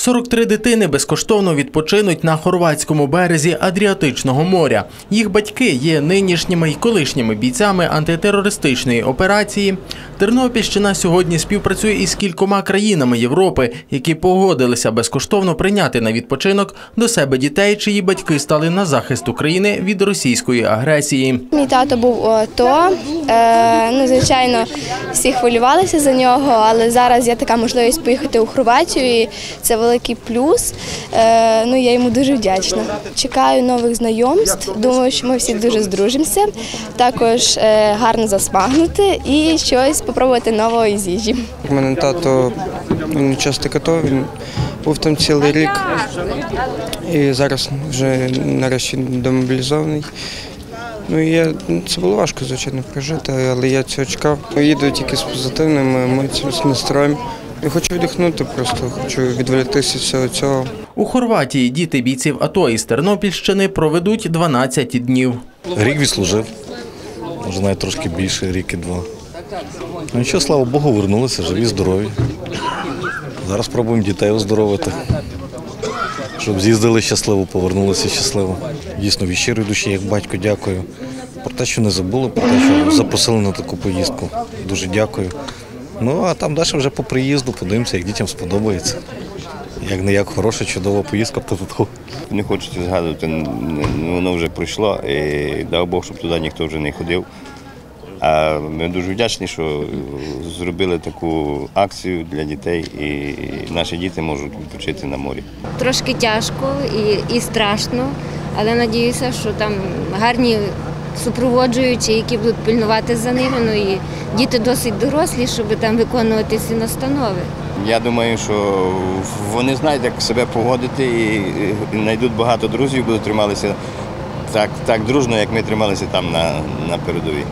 43 дитини безкоштовно відпочинуть на хорватському березі Адріатичного моря. Їх батьки є нинішніми й колишніми бійцями антитерористичної операції. Тернопільщина сьогодні співпрацює із кількома країнами Європи, які погодилися безкоштовно прийняти на відпочинок до себе дітей, чиї батьки стали на захист України від російської агресії. Мій тато був у АТО. Е, ну, звичайно, всі хвилювалися за нього, але зараз є така можливість поїхати у Хорватію, і це великий плюс. Е, ну, я йому дуже вдячна. Чекаю нових знайомств. Думаю, що ми всі дуже здружимося. Також е, гарно засмагнути і щось спробувати нового із їжі. У мене тато він учасник АТО, він був там цілий рік і зараз вже нарешті демобілізований. Ну я, це було важко, звичайно, прожити, але я цього чекав. Їду тільки з позитивними емоціями, з настроєм. Я хочу віддихнути, просто хочу відволіктися від всього цього. У Хорватії діти бійців АТО із Тернопільщини проведуть 12 днів. Рік відслужив, може навіть трошки більше, рік і два. Ну нічого, слава Богу, вернулися, живі, здорові. Зараз пробуємо дітей оздоровити, щоб з'їздили щасливо, повернулися щасливо. Дійсно, від щирої душі, як батько, дякую. Про те, що не забули, про те, що запросили на таку поїздку. Дуже дякую. Ну, а там далі вже по приїзду подивимося, як дітям сподобається. Як не як хороша, чудова поїздка по тут. Не хочеться згадувати, воно вже пройшло, і дав Бог, щоб туди ніхто вже не ходив. А ми дуже вдячні, що зробили таку акцію для дітей, і наші діти можуть відпочити на морі. Трошки тяжко і, і страшно, але надіюся, що там гарні супроводжуючі, які будуть пильнувати за ними. Ну і діти досить дорослі, щоб там виконувати ці настанови. Я думаю, що вони знають, як себе поводити і і знайдуть багато друзів, будуть трималися так, так дружно, як ми трималися там на, на передовій.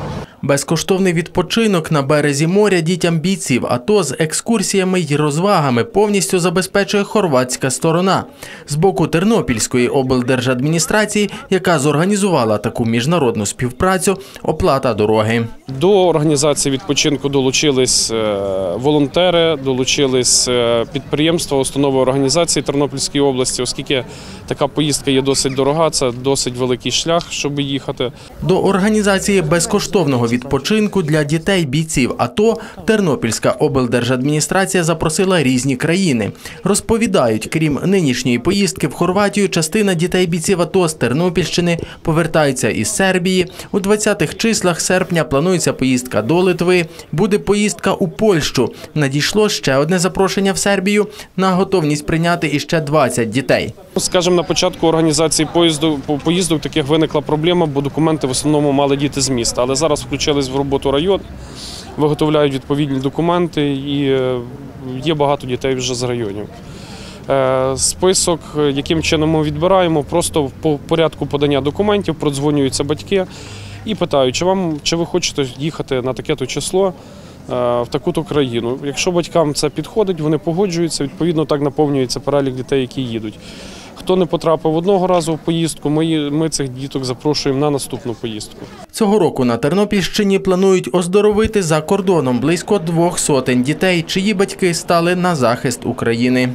Безкоштовний відпочинок на березі моря дітям бійців АТО з екскурсіями й розвагами повністю забезпечує хорватська сторона. З боку Тернопільської облдержадміністрації, яка зорганізувала таку міжнародну співпрацю, оплата дороги. До організації відпочинку долучились е, волонтери, долучились е, підприємства, установи організації Тернопільської області, оскільки така поїздка є досить дорога, це досить великий шлях, щоб їхати. До організації безкоштовного відпочинку для дітей бійців АТО Тернопільська облдержадміністрація запросила різні країни. Розповідають, крім нинішньої поїздки в Хорватію, частина дітей бійців АТО з Тернопільщини повертаються із Сербії. У 20-х числах серпня планується поїздка до Литви. Буде поїздка у Польщу. Надійшло ще одне запрошення в Сербію на готовність прийняти іще 20 дітей. Скажімо, на початку організації поїзду по- поїздок таких виникла проблема, бо документи в основному мали діти з міста. Але зараз включились в роботу район, виготовляють відповідні документи і е, є багато дітей вже з районів. Е, Список, е, яким чином ми відбираємо, просто по порядку подання документів продзвонюються батьки і питають, чи вам чи ви хочете їхати на таке-то число е, в таку-то країну. Якщо батькам це підходить, вони погоджуються, відповідно так наповнюється перелік дітей, які їдуть. Хто не потрапив одного разу в поїздку, ми, ми цих діток запрошуємо на наступну поїздку. Цього року на Тернопільщині планують оздоровити за кордоном близько двох сотень дітей, чиї батьки стали на захист України.